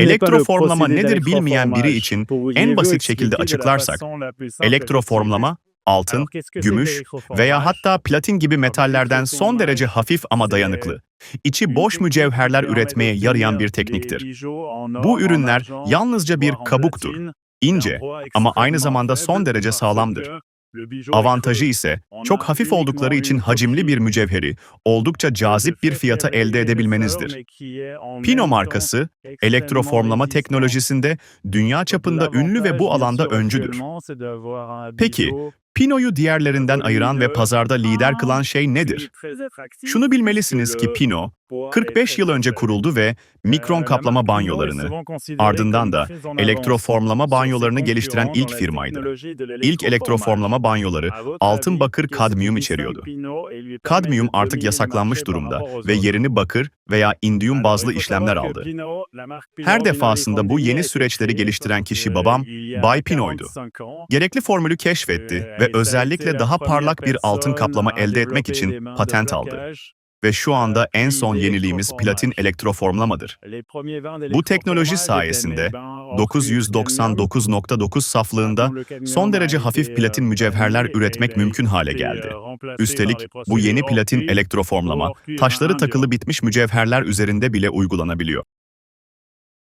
Elektroformlama nedir bilmeyen biri için en basit şekilde açıklarsak, Elektroformlama, altın, gümüş veya hatta platin gibi metallerden son derece hafif ama dayanıklı, içi boş mücevherler üretmeye yarayan bir tekniktir. Bu ürünler yalnızca bir kabuktur, ince ama aynı zamanda son derece sağlamdır. Avantajı ise çok hafif oldukları için hacimli bir mücevheri oldukça cazip bir fiyata elde edebilmenizdir. Pino markası, elektroformlama teknolojisinde dünya çapında ünlü ve bu alanda öncüdür. Peki, Pino'yu diğerlerinden ayıran ve pazarda lider kılan şey nedir? Şunu bilmelisiniz ki Pino, 45 yıl önce kuruldu ve mikron kaplama banyolarını, ardından da elektroformlama banyolarını geliştiren ilk firmaydı. İlk elektroformlama banyoları altın bakır kadmiyum içeriyordu. Kadmiyum artık yasaklanmış durumda ve yerini bakır veya indiyum bazlı işlemler aldı. Her defasında bu yeni süreçleri geliştiren kişi babam, Bay Pino'ydu. Gerekli formülü keşfetti ve özellikle daha parlak bir altın kaplama elde etmek için patent aldı. Ve şu anda en son yeniliğimiz platin elektroformlamadır. Bu teknoloji sayesinde 999.9 saflığında son derece hafif platin mücevherler üretmek mümkün hale geldi. Üstelik bu yeni platin elektroformlama, taşları takılı bitmiş mücevherler üzerinde bile uygulanabiliyor.